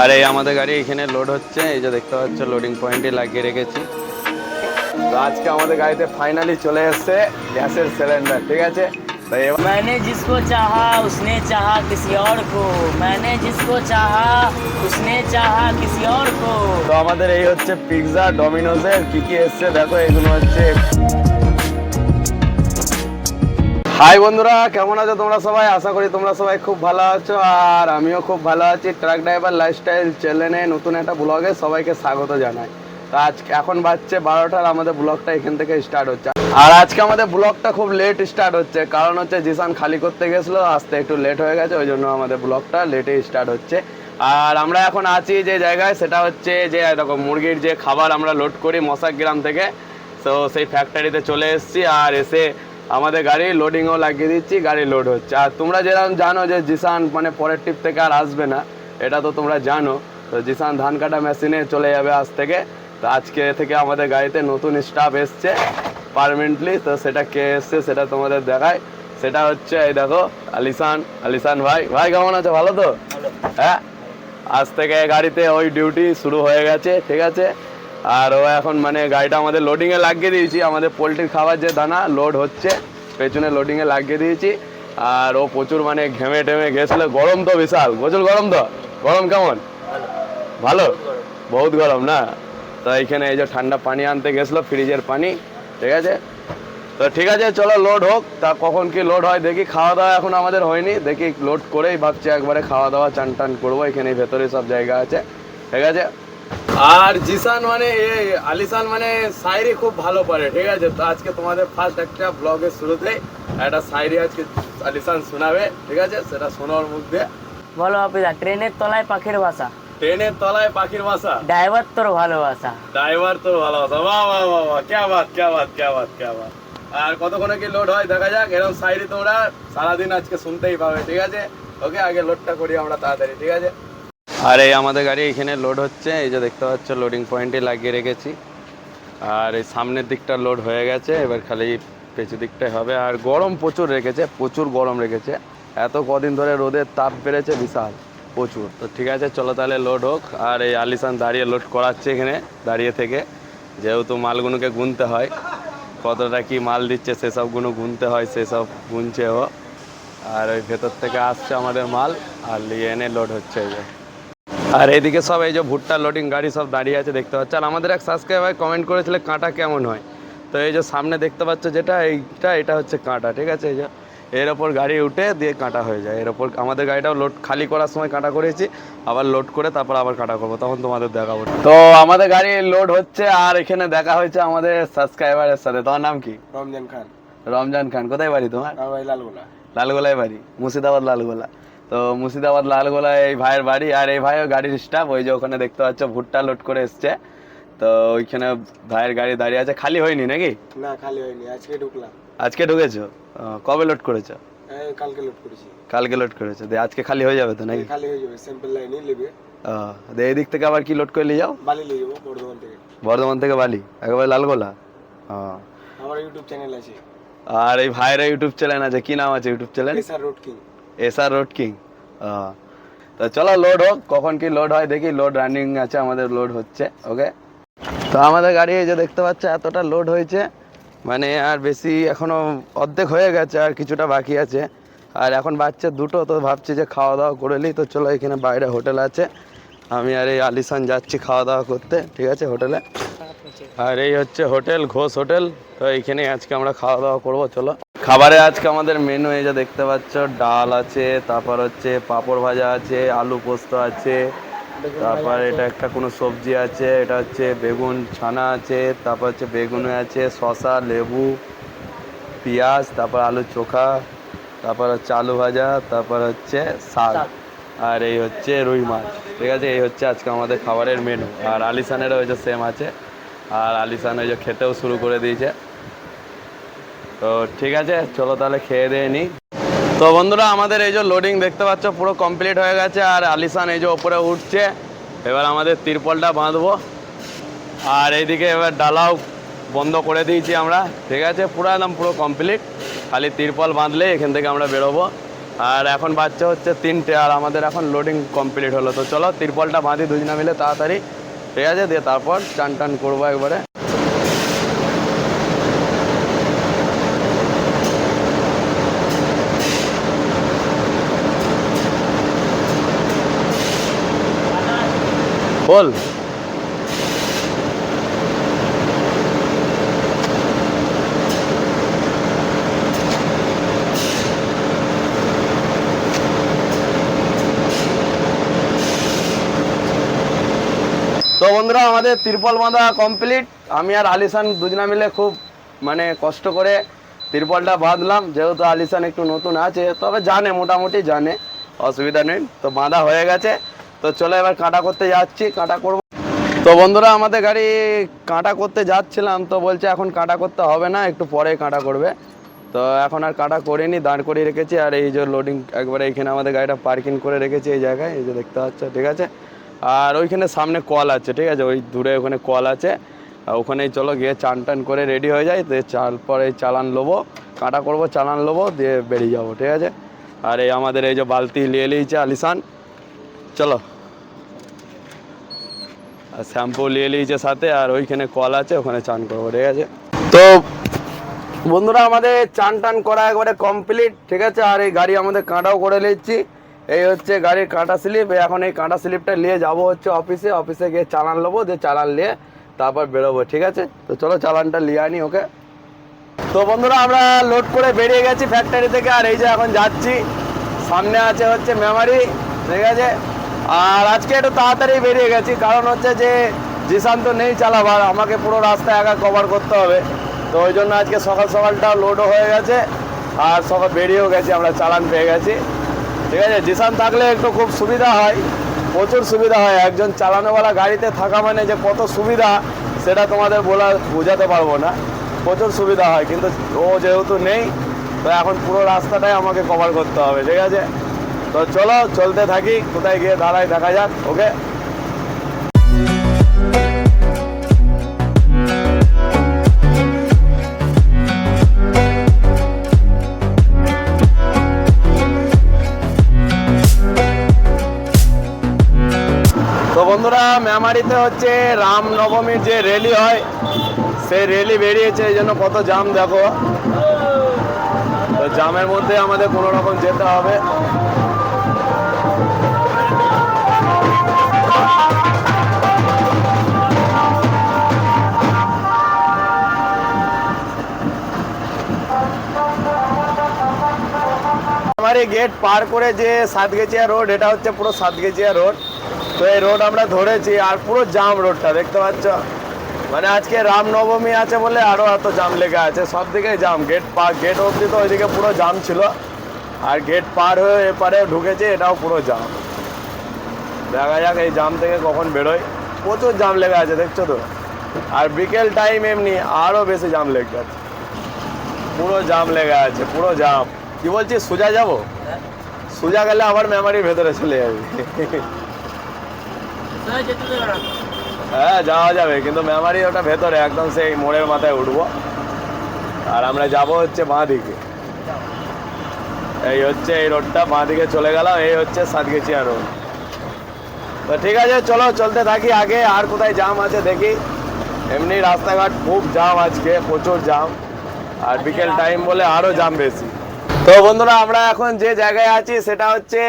আর এই আমাদের গাড়ি এখানে লোড হচ্ছে এই যে দেখতে পাচ্ছ লোডিং পয়েন্টে লাগিয়ে রেখেছি তো আজকে আমাদের গাড়িতে ফাইনালি চলে এসছে গ্যাসের সিলিন্ডার ঠিক আছে তো এবার मैंने जिसको चाहा उसने चाहा किसी और को मैंने जिसको चाहा उसने चाहा किसी और को তো আমাদের এই হচ্ছে পিৎজা ডমিনোজের কি কি এসছে দেখো এগুলো হচ্ছে হাই বন্ধুরা, কেমন আছো তোমরা সবাই? আশা করি তোমরা সবাই খুব ভালো আছো, আর আমিও খুব ভালো আছি। ট্রাক ড্রাইভার লাইফস্টাইল চ্যানেলে নতুন একটা ব্লগে সবাইকে স্বাগত জানাই। তো আজ এখন বাজছে বারোটার, আমাদের ব্লগটা এখান থেকে স্টার্ট হচ্ছে। আর আজকে আমাদের ব্লগটা খুব লেট স্টার্ট হচ্ছে, কারণ হচ্ছে জিসান খালি করতে গেছিল, আসতে একটু লেট হয়ে গেছে, ওই জন্য আমাদের ব্লগটা লেটে স্টার্ট হচ্ছে। আর আমরা এখন আছি যে জায়গায়, সেটা হচ্ছে যে, দেখো, মুরগির যে খাবার আমরা লোড করি মশাক গ্রাম থেকে, তো সেই ফ্যাক্টরিতে চলে এসেছি, আর এসে আমাদের গাড়ি লোডিংও লাগিয়ে দিচ্ছি গাড়ি লোড হচ্ছে। আর তোমরা যেরকম জানো যে জিসান মানে পরের টিপ থেকে আর আসবে না এটা তো তোমরা জানো। তো জিসান ধান কাটা মেশিনে চলে যাবে আজ থেকে। তো আজকে থেকে আমাদের গাড়িতে নতুন স্টাফ এসছে পারমানেন্টলি তো সেটা কে এসছে সেটা তোমাদের দেখায় সেটা হচ্ছে এই দেখো আলিসান আলিসান ভাই ভাই কেমন আছে? ভালো তো? হ্যাঁ? আজ থেকে গাড়িতে ওই ডিউটি শুরু হয়ে গেছে ঠিক আছে? আর ও এখন মানে গাড়িটা আমাদের লোডিংয়ে লাগিয়ে দিয়েছি। আমাদের পোলট্রির খাবার যে দানা লোড হচ্ছে, পেছনে লোডিংয়ে লাগিয়ে দিয়েছি। আর ও প্রচুর মানে ঘেমে টেমে গেছিল। গরম তো বিশাল। প্রচুর গরম তো। গরম কেমন? ভালো। বহুত গরম না? তো এইখানে এই যে ঠান্ডা পানি আনতে গেছিল, ফ্রিজের পানি। ঠিক আছে? তো ঠিক আছে, চলো লোড হোক। তা কখন কি লোড হয় দেখি। খাওয়া দাওয়া এখন আমাদের হয়নি। দেখি লোড করেই ভাবছি একবারে খাওয়া দাওয়া চান টান করব। এখানে ভেতরে সব জায়গা আছে। ঠিক আছে? আর জিসান মানে আলিসান মানে শায়রি খুব ভালো পারে ঠিক আছে? তো আজকে তোমাদের ফার্স্ট একটা ব্লগের শুরুতে একটা শায়রি আজকে আলিসান শোনাবে ঠিক আছে? সেটা শোনার মধ্যে বলো অপিদা ট্রেনের তলায় পাখির বাসা? ট্রেনের তলায় পাখির বাসা? ড্রাইভার তোর ভালোবাসা ড্রাইভার তো ভালোবাসা বাহ বাহ বাহ বাহ ক্যা বাত ক্যা বাত ক্যা বাত ক্যা বাত। আর কতক্ষণে কি লোড হয় দেখা যাক এরকম সাইডে তোমরা সারাদিন আজকে শুনতেই পাবে ঠিক আছে? ওকে আগে লোডটা করি আমরা তাড়াতাড়ি ঠিক আছে? আর এই আমাদের গাড়ি এখানে লোড হচ্ছে। এই যে দেখতে পাচ্ছ লোডিং পয়েন্টে লাগিয়ে রেখেছি। আর এই সামনের দিকটা লোড হয়ে গেছে, এবার খালি পেছু দিকটাই হবে। আর গরম প্রচুর রেখেছে, প্রচুর গরম রেখেছে। এত কদিন ধরে রোদের তাপ বেড়েছে বিশাল, প্রচুর। তো ঠিক আছে, চলো তাহলে লোড হোক। আর এই আলিসান দাঁড়িয়ে লোড করাচ্ছে এখানে, দাঁড়িয়ে থেকে। যেহেতু মালগুলোকে গুনতে হয়, কতটা কি মাল দিচ্ছে সেসবগুলো গুনতে হয়, সেসব গুনছে ও। আর ওই ভেতর থেকে আসছে আমাদের মাল, আর নিয়ে এনে লোড হচ্ছে। এই আর এদিকে সব এই যে ভুট্টা লোডিং গাড়ি সব দাঁড়িয়ে আছে দেখতে পাচ্ছ। আর আমাদের এক সাবস্ক্রাইবার কমেন্ট করেছিল কাঁটা কেমন হয়? তো এই যে সামনে দেখতে পাচ্ছ যেটা এইটা এটা হচ্ছে কাঁটা ঠিক আছে? এই যে এর ওপর গাড়ি উঠে দিয়ে কাঁটা হয়ে যায়। এর ওপর আমাদের গাড়িটাও লোড খালি করার সময় কাঁটা করেছি আবার লোড করে তারপর আবার কাঁটা করব তখন তোমাদের দেখাবো। তো আমাদের গাড়ি লোড হচ্ছে আর এখানে দেখা হয়েছে আমাদের সাবস্ক্রাইবারের সাথে। তোমার নাম কি? রমজান খান। রমজান খান। কোথায় বাড়ি তোমার? লালগোলা। লালগোলায় বাড়ি মুর্শিদাবাদ লালগোলা। তো মুর্শিদাবাদ লালগোলায় এই ভাইয়ের বাড়ি আর এই ভাইও গাড়ির স্টাফ ওই যে ওখানে দেখতে পাচ্ছ ভুট্টা লোড করে এসছে। তো ওইখানে ভাইয়ের গাড়ি দাঁড়িয়ে আছে খালি হয়নি নাকি? না খালি হয়নি আজকে ঢুকলাম। আজকে ঢুকেছো? কবে লোড করেছ? কালকে লোড করেছি। কালকে লোড করেছ আজকে খালি হয়ে যাবে তো নাকি? খালি হয়ে যাবে স্যাম্পল লাইনে নেবে। এই দিক থেকে আবার কি লোড করে নিয়ে যাও? বালি নিয়ে যাব বর্ধমান থেকে। বর্ধমান থেকে বালি একেবারে লালগোলা? আমার ইউটিউব চ্যানেল আছে। আর এই ভাইয়ের ইউটিউব চ্যানেল আছে কি নাম আছে YouTube channel SR road king SR road king তো চলো লোড হোক, কখন কি লোড হয় দেখি লোড রানিং আছে, আমাদের লোড হচ্ছে ওকে তো আমাদের গাড়ি এই যে দেখতে পাচ্ছ, এতটা লোড হয়েছে মানে আর বেশি এখনও অর্ধেক হয়ে গেছে, আর কিছুটা বাকি আছে। আর এখন বাচ্চা দুটো, তো ভাবছি যে খাওয়া দাওয়া করে নিই, তো চলো এখানে বাইরে হোটেল আছে। আমি আর এই আলিসান যাচ্ছি খাওয়া দাওয়া করতে, ঠিক আছে, হোটেলে। আর এই হচ্ছে হোটেল, ঘোষ হোটেল, তো এইখানে আজকে আমরা খাওয়া দাওয়া করব, চলো। খাবারে আজকে আমাদের মেনু এই যে দেখতে পাচ্ছ ডাল আছে তারপর হচ্ছে পাঁপড় ভাজা আছে আলু পোস্ত আছে তারপর এটা একটা কোনো সবজি আছে এটা হচ্ছে বেগুন ছানা আছে তারপর হচ্ছে বেগুন আছে শসা লেবু পেঁয়াজ তারপর আলু চোখা তারপর হচ্ছে আলু ভাজা তারপর হচ্ছে শাক আর এই হচ্ছে রুই মাছ। ঠিক আছে? এই হচ্ছে আজকে আমাদের খাবারের মেনু আর আলিসানেরও ওই যে সেম আছে। আর আলিসান ওই যে খেতেও শুরু করে দিয়েছে। তো ঠিক আছে, চলো তাহলে খেয়ে দিয়ে নিই তো বন্ধুরা, আমাদের এই যে লোডিং দেখতে পাচ্ছ, পুরো কমপ্লিট হয়ে গেছে আর আলিসান এই যে ওপরে উঠছে। এবার আমাদের তিরপলটা বাঁধবো। আর এইদিকে এবার ডালাও বন্ধ করে দিয়েছি আমরা। ঠিক আছে, পুরো একদম পুরো কমপ্লিট খালি তিরপল বাঁধলে এখান থেকে আমরা বেরোবো। আর এখন বাচ্চা হচ্ছে তিনটে, আর আমাদের এখন লোডিং কমপ্লিট হলো। তো চলো, তিরপলটা বাঁধি দুজনা মিলে তাড়াতাড়ি। ঠিক আছে, দিয়ে তারপর চান টান করব একবারে। বল। তো বন্ধুরা, আমাদের তিরপল বাঁধা কমপ্লিট আমি আর আলিসান দুজনা মিলে খুব মানে কষ্ট করে তিরপলটা বাঁধলাম। যেহেতু আলিসান একটু নতুন আছে, তবে জানে, মোটামুটি জানে, অসুবিধা নেই। তো বাঁধা হয়ে গেছে। তো চলো এবার কাটা করতে যাচ্ছি, কাটা করব। তো বন্ধুরা, আমাদের গাড়ি কাটা করতে যাচ্ছিলাম, তো বলছে এখন কাটা করতে হবে না, একটু পরে কাটা করবে। তো এখন আর কাটা করিনি, দাঁড় করিয়ে রেখেছি, আর এই যে লোডিং একবারে এইখানে আমাদের গাড়িটা পার্কিং করে রেখেছি, এই জায়গায়, এই যে দেখতে পাচ্ছ, ঠিক আছে? আর ওইখানে সামনে কল আছে, ঠিক আছে? ওই দূরে ওখানে কল আছে ওখানেই চলো গিয়ে চান টান করে রেডি হয়ে যাই, দিয়ে চাল পরে চালান লোবো, কাটা করব, চালান লোবো, দিয়ে বেরিয়ে যাব, ঠিক আছে? আর এই আমাদের এই যে বালতি নিয়ে নিয়েছে আলিসান চলো। আর শ্যাম্পু নিয়ে নিয়েছে সাথে, আর ওইখানে কল আছে, ওখানে চান করব, ঠিক আছে? তো বন্ধুরা, আমাদের চান টান করা একবারে কমপ্লিট ঠিক আছে? আর এই গাড়ি আমাদের কাঁটাও করে নিচ্ছি। এই হচ্ছে গাড়ির কাঁটা স্লিপ এখন এই কাঁটা স্লিপটা নিয়ে যাব হচ্ছে অফিসে। অফিসে গিয়ে চালান নেব দিয়ে চালান নিয়ে তারপর বেরোবো, ঠিক আছে? তো চলো, চালানটা নিয়ে আনি ওকে। তো বন্ধুরা, আমরা লোড করে বেরিয়ে গেছি ফ্যাক্টরি থেকে, আর এই যে এখন যাচ্ছি। সামনে আছে হচ্ছে মেমারি ঠিক আছে? আর আজকে একটু তাড়াতাড়ি বেরিয়ে গেছি, কারণ হচ্ছে যে জিসান তো নেই চালাবার, আমাকে পুরো রাস্তা একা কভার করতে হবে। তো ওই জন্য আজকে সকাল সকালটা লোডও হয়ে গেছে, আর সকাল বেরিয়েও গেছি, আমরা চালান পেয়ে গেছি। ঠিক আছে জিসান থাকলে একটু খুব সুবিধা হয়, প্রচুর সুবিধা হয়। একজন চালানোওয়ালা গাড়িতে থাকা মানে যে কত সুবিধা, সেটা তোমাদের বলা, বোঝাতে পারব না। প্রচুর সুবিধা হয়, কিন্তু ও যেহেতু নেই, তো এখন পুরো রাস্তাটাই আমাকে কভার করতে হবে, ঠিক আছে? তো চলো, চলতে থাকি। কোথায় গিয়ে দাঁড়াই দেখা যাক, ওকে? তো বন্ধুরা, মেমারিতে হচ্ছে রামনবমীর যে র্যালি হয়, সেই র্যালি বেরিয়েছে, এই জন্য কত জাম দেখো। তো জামের মধ্যে আমাদের কোনো রকম যেতে হবে। এই গেট পার করে যে সাতগেচিয়া রোড এটা হচ্ছে পুরো সাতগেচিয়া রোড তো এই রোড আমরা ধরেছি আর পুরো জাম রোডটা দেখতে পাচ্ছ? মানে আজকে রামনবমী আছে বলে আরও এত জাম লেগে আছে, সব দিকে জাম গেট পার গেট অবধি তো ওইদিকে পুরো জাম ছিল। আর গেট পার হয়ে এপারে ঢুকেছে, এটাও পুরো জাম দেখা যাক এই জাম থেকে কখন বেরোয়। প্রচুর জাম লেগে আছে, দেখছ তো? আর বিকেল টাইম এমনি আরও বেশি জাম লেগে আছে। পুরো জাম লেগে আছে, পুরো জাম কি বলছিস সোজা যাব সোজা গেলে আবার মেমারির ভেতরে চলে যাবে হ্যাঁ যাওয়া যাবে কিন্তু মেমারি ওটা ভেতরে একদম সেই মোড়ের মাথায় উঠবো আর আমরা যাব হচ্ছে বাঁ দিকে এই হচ্ছে এই রোডটা বাঁ দিকে চলে গেলাম এই হচ্ছে সাতগেছিয়া রোড তো ঠিক আছে চলো চলতে থাকি আগে আর কোথায় জাম আছে দেখি এমনি রাস্তাঘাট খুব জাম আজকে প্রচুর জাম আর বিকেল টাইম বলে আরও জাম বেশি তো বন্ধুরা, আমরা এখন যে জায়গায় আছি সেটা হচ্ছে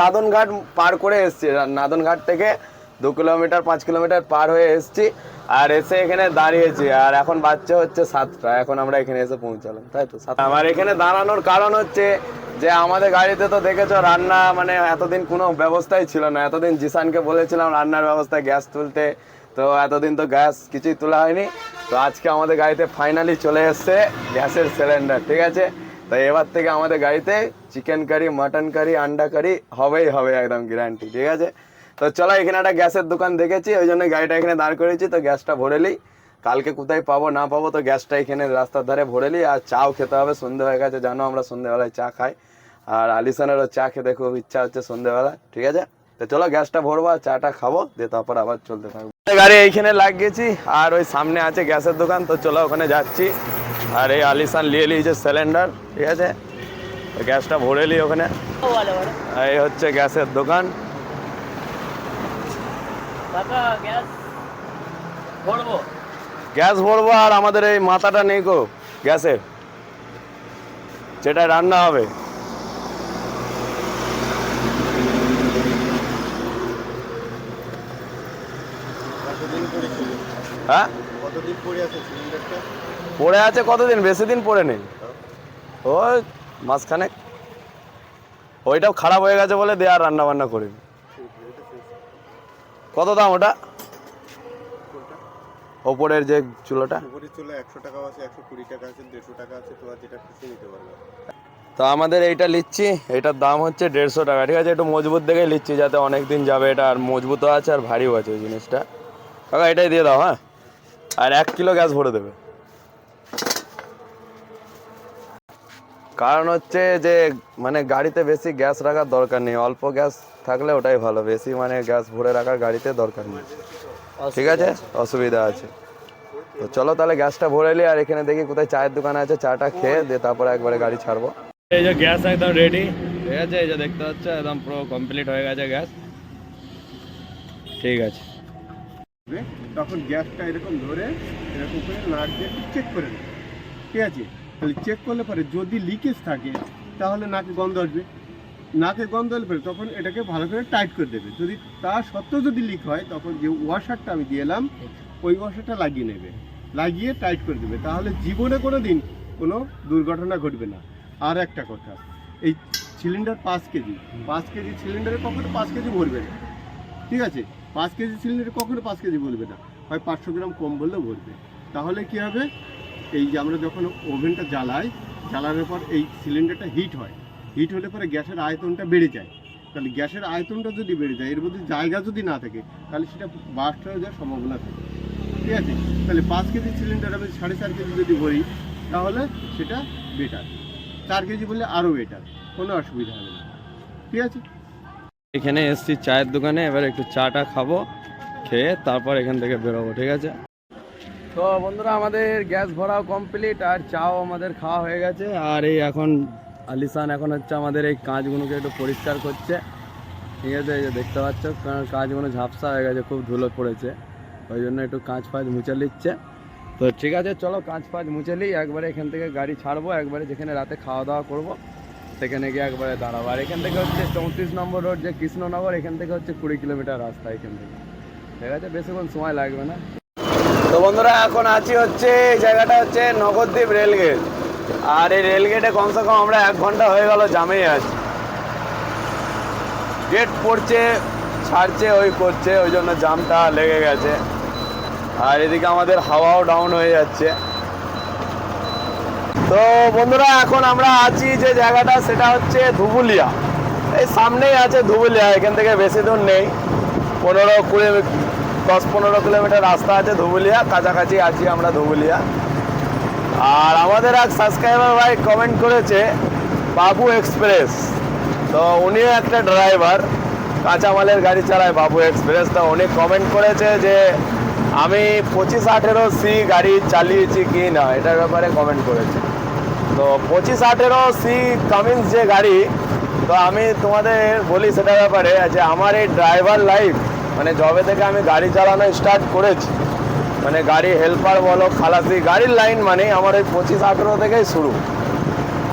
নাদনঘাট পার করে এসছি। নাদনঘাট থেকে দু কিলোমিটার, পাঁচ কিলোমিটার পার হয়ে এসছি আর এসে এখানে দাঁড়িয়েছি। আর এখন বাচ্চা হচ্ছে সাতটা। এখন আমরা এখানে এসে পৌঁছালাম, তাই তো? আমার এখানে দাঁড়ানোর কারণ হচ্ছে যে আমাদের গাড়িতে তো দেখেছ, রান্না মানে এতদিন কোনো ব্যবস্থাই ছিল না। এতদিন জিসানকে বলেছিলাম, রান্নার ব্যবস্থা, গ্যাস তুলতে। তো এতদিন তো গ্যাস কিছুই তোলা হয়নি। তো আজকে আমাদের গাড়িতে ফাইনালি চলে এসছে গ্যাসের সিলিন্ডার ঠিক আছে? তো এবার থেকে আমাদের গাড়িতে চিকেন কারি মাটন কারি আন্ডা কারি হবেই, হবে একদম গ্যারান্টি ঠিক আছে? তো চলো এখানে একটা গ্যাসের দোকান দেখেছি, ওই জন্য গাড়িটা এখানে দাঁড় করেছি, তো গ্যাসটা ভরে নিই। কালকে কোথায় পাবো, না পাবো, তো গ্যাসটা এখানে রাস্তার ধারে ভরে নিই, আর চাও খেতে হবে সন্ধে হয়ে গেছে জানো আমরা সন্ধেবেলায় চা খাই। আর আলিসানেরও চা খেতে খুব ইচ্ছা হচ্ছে সন্ধেবেলা, ঠিক আছে? তো চলো গ্যাসটা ভরবো আর চাটা খাব, দিয়ে তারপর আবার চলতে থাকব। গাড়ি এইখানে লাগিয়েছি, আর ওই সামনে আছে গ্যাসের দোকান, তো চলো ওখানে যাচ্ছি। আর এই আলিসান নিয়ে নিয়েছে সিলিন্ডার ঠিক আছে? গ্যাসটা ভরে নিই ওখানে। এই হচ্ছে গ্যাসের দোকান। গ্যাস ভরবো। আর আমাদের এই মাথাটা নেই গো গ্যাসের। যেটা রান্না হবে। হ্যাঁ? কতদিন পরে আছে সিলিন্ডারটা পড়ে আছে কতদিন? বেশি দিন পড়ে নেই। ওই মাঝখানে ওইটাও খারাপ হয়ে গেছে বলে দেয়ার রান্না বান্না করি কত দাম ওটা? ওপরের যে চুলোটা? চলে একশো টাকা আছে একশো কুড়ি টাকা আছে দেড়শো টাকা আছে তোমার যেটা খুশি নিতে পারবে। তো আমাদের এইটা লিচ্ছি এটার দাম হচ্ছে দেড়শো টাকা। ঠিক আছে একটু মজবুত দেখে লিচ্ছি যাতে অনেক দিন যাবে এটা আর মজবুতও আছে আর ভারীও আছে ওই জিনিসটা। কাকা এটাই দিয়ে দাও হ্যাঁ? আর এক কিলো গ্যাস ভরে দেবে। কারণ হচ্ছে যে মানে গাড়িতে বেশি গ্যাস রাখার দরকার নেই। অল্প গ্যাস থাকলে ওটাই ভালো। বেশি মানে গ্যাস ভরে রাখার গাড়িতে দরকার নেই। ঠিক আছে? অসুবিধা আছে। তো চলো তাহলে গ্যাসটা ভরে নিই আর এখানে দেখি কোথায় চায়ের দোকান আছে। চাটা খেয়ে দিয়ে তারপরে একবারে গাড়ি ছাড়বো। এই যে গ্যাস একদম রেডি ঠিক আছে এই যে দেখতে পাচ্ছ একদম পুরো কমপ্লিট হয়ে গেছে গ্যাস। ঠিক আছে। তখন গ্যাসটা এরকম ধরে এরকম করে নাট দিয়ে চেক করে নেবে। ঠিক আছে? তাহলে চেক করলে পরে যদি লিকেজ থাকে, তাহলে নাকে গন্ধ আসবে। নাকে গন্ধ হলে পরে তখন এটাকে ভালো করে টাইট করে দেবে। যদি তা সত্ত্বেও যদি লিক হয়, তখন যে ওয়াশারটা আমি দিয়ে এলাম ওই ওয়াশারটা লাগিয়ে নেবে। লাগিয়ে টাইট করে দেবে। তাহলে জীবনে কোনো দিন কোনো দুর্ঘটনা ঘটবে না। আর একটা কথা, এই সিলিন্ডার পাঁচ কেজি পাঁচ কেজি সিলিন্ডারে কখনো পাঁচ কেজি ভরবে না। ঠিক আছে? পাঁচ কেজি সিলিন্ডারে কখনো পাঁচ কেজি বলবে না। হয় পাঁচশো গ্রাম কম বললেও বলবে। তাহলে কি হবে? এই যে আমরা যখন ওভেনটা জ্বালাই, জ্বালানোর পর এই সিলিন্ডারটা হিট হয়। হিট হলে পরে গ্যাসের আয়তনটা বেড়ে যায়। তাহলে গ্যাসের আয়তনটা যদি বেড়ে যায়, এর মধ্যে জায়গা যদি না থাকে, তাহলে সেটা বাস্ট হয়ে যাওয়ার সম্ভাবনা থাকে। ঠিক আছে? তাহলে পাঁচ কেজি সিলিন্ডার আমি সাড়ে চার কেজি যদি ভরি, তাহলে সেটা বেটার চার কেজি বললে আরও বেটার কোনো অসুবিধা হবে না। ঠিক আছে? এখানে এসছি চায়ের দোকানে, এবার একটু চাটা খাব, খেয়ে তারপর এখান থেকে বেরোবো, ঠিক আছে? তো বন্ধুরা, আমাদের গ্যাস ভরাও কমপ্লিট, আর চাও আমাদের খাওয়া হয়ে গেছে, আর এই এখন আলিসান এখন হচ্ছে আমাদের এই কাঁচগুলোকে একটু পরিষ্কার করছে। ঠিক আছে, এই যে দেখতে পাচ্ছ, কারণ কাঁচগুলো ঝাপসা হয়ে গেছে, খুব ধুলো পড়েছে, ওই জন্য একটু কাঁচ ফাঁচ মুছে নিচ্ছে। তো ঠিক আছে, চলো কাঁচ ফাঁচ মুছে নিই, একবারে এখান থেকে গাড়ি ছাড়বো, একবারে যেখানে রাতে খাওয়া দাওয়া করব। সেখানে গিয়ে একবারে দাঁড়াবো। আর এখান থেকে হচ্ছে চৌত্রিশ নম্বর রোড, যে কৃষ্ণনগর, এখান থেকে হচ্ছে কুড়ি কিলোমিটার রাস্তা এখান থেকে। ঠিক আছে? বেশিক্ষণ সময় লাগবে না। তো বন্ধুরা, এখন আছি হচ্ছে এই জায়গাটা হচ্ছে নগরদ্বীপ রেলগেট। আর এই রেলগেটে কমসে কম আমরা এক ঘণ্টা হয়ে গেল জামেই আছি। গেট পড়ছে, ছাড়ছে, ওই করছে, ওই জন্য জামটা লেগে গেছে। আর এদিকে আমাদের হাওয়াও ডাউন হয়ে যাচ্ছে। তো বন্ধুরা, এখন আমরা আছি যে জায়গাটা, সেটা হচ্ছে ধুবুলিয়া। এই সামনেই আছে ধুবুলিয়া, এখান থেকে বেশি দূর নেই। পনেরো কুড়ি, দশ পনেরো কিলোমিটার রাস্তা আছে ধুবুলিয়া, কাছাকাছি আছি আমরা ধুবুলিয়া। আর আমাদের এক সাবস্ক্রাইবার ভাই কমেন্ট করেছে, বাবু এক্সপ্রেস। তো উনিও একটা ড্রাইভার কাঁচামালের গাড়ি চালায় বাবু এক্সপ্রেস। তো উনি কমেন্ট করেছে যে, আমি পঁচিশ আঠেরো সি গাড়ি চালিয়েছি কি না? এটার ব্যাপারে কমেন্ট করেছে। তো পঁচিশ আঠেরো সি কামিন্স যে গাড়ি, তো আমি তোমাদের বলি সেটা ব্যাপারে যে আমার এই ড্রাইভার লাইফ মানে জবে থেকে আমি গাড়ি চালানো স্টার্ট করেছি মানে গাড়ি হেল্পার বলো, খালাসি, গাড়ির লাইন মানে আমার ওই পঁচিশ আঠেরো থেকেই শুরু।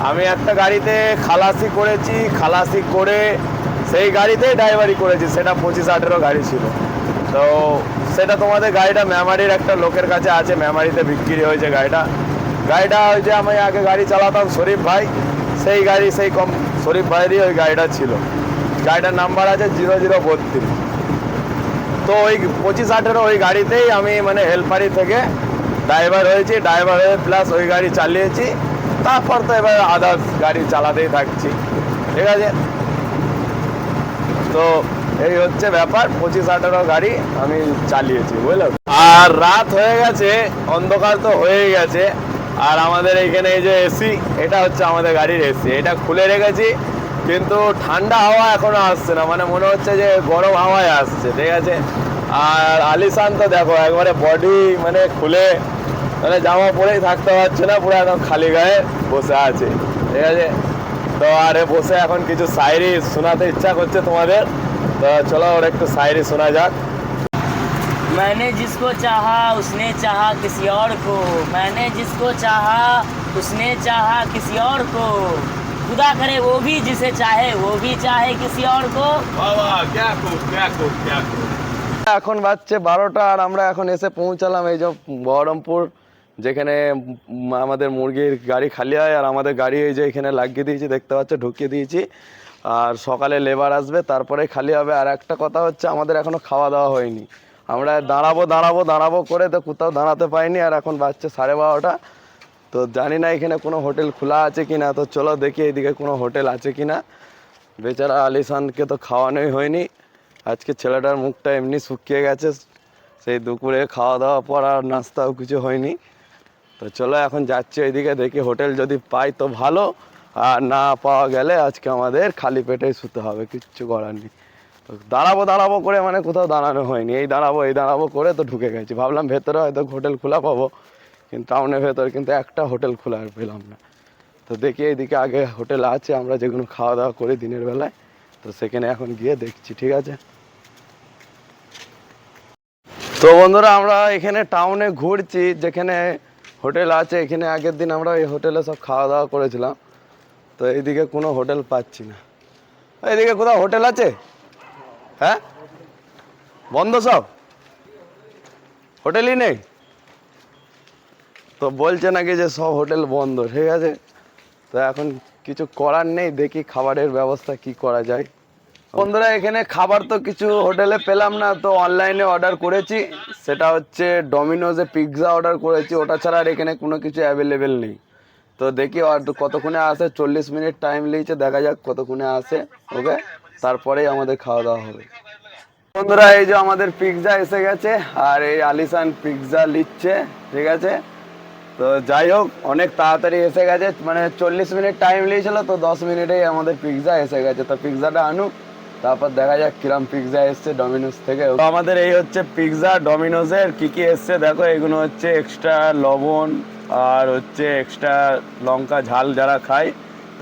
আমি একটা গাড়িতে খালাসি করেছি, খালাসি করে সেই গাড়িতেই ড্রাইভারি করেছি, সেটা পঁচিশ আঠেরো গাড়ি ছিল। তো সেটা তোমাদের গাড়িটা মেমারির একটা লোকের কাছে আছে মেমারিতে বিক্রি হয়েছে গাড়িটা। গাড়িটা ওই যে আমি আগে গাড়ি চালাতাম শরীফ ভাই, সেই গাড়ি, সেই কম শরীফ ভাইয়েরই ওই গাড়িটা ছিল। গাড়িটার নাম্বার আছে জিরো জিরো বত্রিশ। তো ওই পঁচিশ আঠেরো ওই গাড়িতেই আমি মানে হেল্পারি থেকে ড্রাইভার হয়েছি ড্রাইভার হয়ে প্লাস ওই গাড়ি চালিয়েছি। তারপর তো এবার আদার্স গাড়ি চালাতেই থাকছি। ঠিক আছে? তো এই হচ্ছে ব্যাপার, পঁচিশ আঠেরো গাড়ি আমি চালিয়েছি, বুঝলো? আর রাত হয়ে গেছে, অন্ধকার তো হয়েই গেছে। আর আমাদের এইখানে এই যে এসি, এটা হচ্ছে আমাদের গাড়ির এসি। এটা খুলে রেখেছি, কিন্তু ঠান্ডা হাওয়া এখনও আসছে না। মানে মনে হচ্ছে যে গরম হাওয়ায় আসছে, ঠিক আছে? আর আলিসান তো দেখো, একবারে বডি মানে খুলে মানে জামা পরেই থাকতে পারছে না, পুরো একদম খালি গায়ে বসে আছে, ঠিক আছে? তো আরে বসে এখন কিছু সাইরি শোনাতে ইচ্ছা করছে তোমাদের। তো চলো, ওর একটু সাইরি শোনা যাক। मैंने जिसको चाहा उसने चाहा किसी और को मैंने जिसको चाहा उसने चाहा किसी और को खुदा करे वो भी जिसे चाहे वो भी चाहे किसी और को এখন বাজছে বারোটা আর আমরা এখন এসে পৌঁছালাম এই যে বহরমপুর যেখানে উম আমাদের মুরগির গাড়ি খালি হয় আর আমাদের গাড়ি এই যে এখানে লাগিয়ে দিয়েছি দেখতে পাচ্ছ ঢুকিয়ে দিয়েছি আর সকালে লেবার আসবে তারপরে খালি হবে আর একটা কথা হচ্ছে আমাদের এখনো খাওয়া দাওয়া হয়নি আমরা দাঁড়াবো দাঁড়াবো দাঁড়াবো করে তো কোথাও দাঁড়াতে পাইনি আর এখন বাজছে সাড়ে বারোটা। তো জানি না এখানে কোনো হোটেল খোলা আছে কি না তো চলো দেখি এদিকে কোনো হোটেল আছে কি না বেচারা আলিশানকে তো খাওয়ানোই হয়নি। আজকে ছেলেটার মুখটা এমনি শুকিয়ে গেছে। সেই দুপুরে খাওয়া দাওয়া পর আর নাস্তাও কিছু হয়নি। তো চলো এখন যাচ্ছি ওইদিকে দেখি হোটেল যদি পাই তো ভালো। আর না পাওয়া গেলে আজকে আমাদের খালি পেটেই শুতে হবে, কিচ্ছু করার নেই। দাঁড়াবো দাঁড়াবো করে মানে কোথাও দাঁড়ানো হয়নি। এই দাঁড়াবো এই দাঁড়াবো করে তো ঢুকে গেছি। ভাবলাম ভেতরে হয়তো হোটেল খোলা পাবো, কিন্তু টাউনের ভেতর কিন্তু একটা হোটেল খোলা পেলাম না। তো দেখি এইদিকে আগে হোটেল আছে, আমরা যেগুলো খাওয়া দাওয়া করি দিনের বেলায়। তো সেখানে এখন গিয়ে দেখছি, ঠিক আছে? তো বন্ধুরা, আমরা এখানে টাউনে ঘুরছি, যেখানে হোটেল আছে, এখানে আগের দিন আমরা এই হোটেলে সব খাওয়া দাওয়া করেছিলাম। তো এইদিকে কোনো হোটেল পাচ্ছি না। এইদিকে কোথাও হোটেল আছে? হ্যাঁ? বন্ধ সব? হোটেলই নেই? তো বলছে নাকি যে সব হোটেল বন্ধ, ঠিক আছে? তো এখন কিছু করার নেই, দেখি খাবারের ব্যবস্থা কি করা যায়। বন্ধুরা, এখানে খাবার তো কিছু হোটেলে পেলাম না, তো অনলাইনে অর্ডার করেছি। সেটা হচ্ছে ডমিনোজে পিৎজা অর্ডার করেছি, ওটা ছাড়া আর এখানে কোনো কিছু অ্যাভেলেবেল নেই। তো দেখি কতক্ষণে আসে, চল্লিশ মিনিট টাইম লিয়েছে দেখা যাক কতক্ষণে আসে, ওকে? তারপরেই আমাদের খাওয়া দাওয়া হবে। বন্ধুরা, এই যে আমাদের পিৎজা এসে গেছে, আর এই আলিসান পিৎজা নিচ্ছে, ঠিক আছে? তো যাই হোক, অনেক তাড়াতাড়ি এসে গেছে মানে চল্লিশ মিনিট টাইম লিয়েছিল তো দশ মিনিটেই আমাদের পিৎজা এসে গেছে। তো পিৎজাটা আনুক, তারপর দেখা যাক কিরম পিৎজা এসছে ডমিনোজ থেকে। আমাদের এই হচ্ছে পিৎজা ডমিনোজের কি কি এসছে, দেখো, এগুলো হচ্ছে এক্সট্রা লবণ, আর হচ্ছে এক্সট্রা লঙ্কা ঝাল যারা খায়,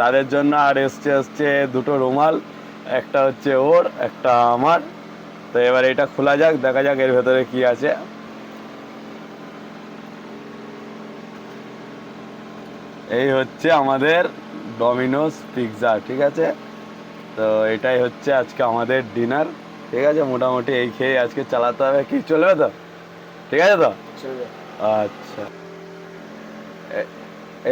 তাদের জন্য আর এসছে হচ্ছে দুটো রুমাল। একটা হচ্ছে ওর একটা আমার। তো এবার এটা খোলা যাক দেখা যাক এর ভেতরে কি আছে। এই হচ্ছে আমাদের ডমিনোস পিৎজা ঠিক আছে? তো এটাই হচ্ছে আজকে আমাদের ডিনার ঠিক আছে? মোটামুটি এই খেয়ে আজকে চালাতে হবে। কি চলবে তো? ঠিক আছে তো? আচ্ছা।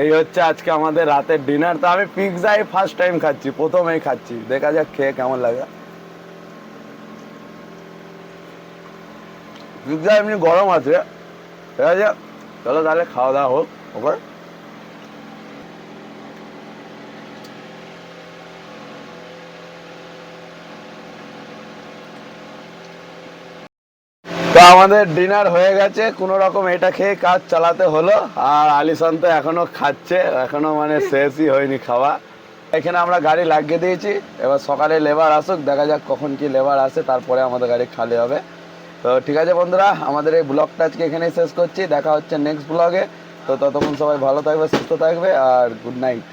এই হচ্ছে আজকে আমাদের রাতের ডিনার তো আমি পিৎজাই ফার্স্ট টাইম খাচ্ছি, প্রথমেই খাচ্ছি। দেখা যাক খেয়ে কেমন লাগে। পিৎজা এমনি গরম আছে। ঠিক আছে চলো তাহলে খাওয়া দাওয়া হোক ওকে তো আমাদের ডিনার হয়ে গেছে কোনো রকম এটা খেয়ে কাজ চালাতে হলো আর আলিসান তো এখনও খাচ্ছে এখনও মানে শেষই হয়নি খাওয়া। এখানে আমরা গাড়ি লাগিয়ে দিয়েছি এবার সকালে লেবার আসুক দেখা যাক কখন কি লেবার আসে তারপরে আমাদের গাড়ি খালি হবে। তো ঠিক আছে বন্ধুরা আমাদের এই ব্লগটা আজকে এখানেই শেষ করছি দেখা হচ্ছে নেক্সট ব্লগে তো ততক্ষণ সবাই ভালো থাকবে সুস্থ থাকবে আর গুড নাইট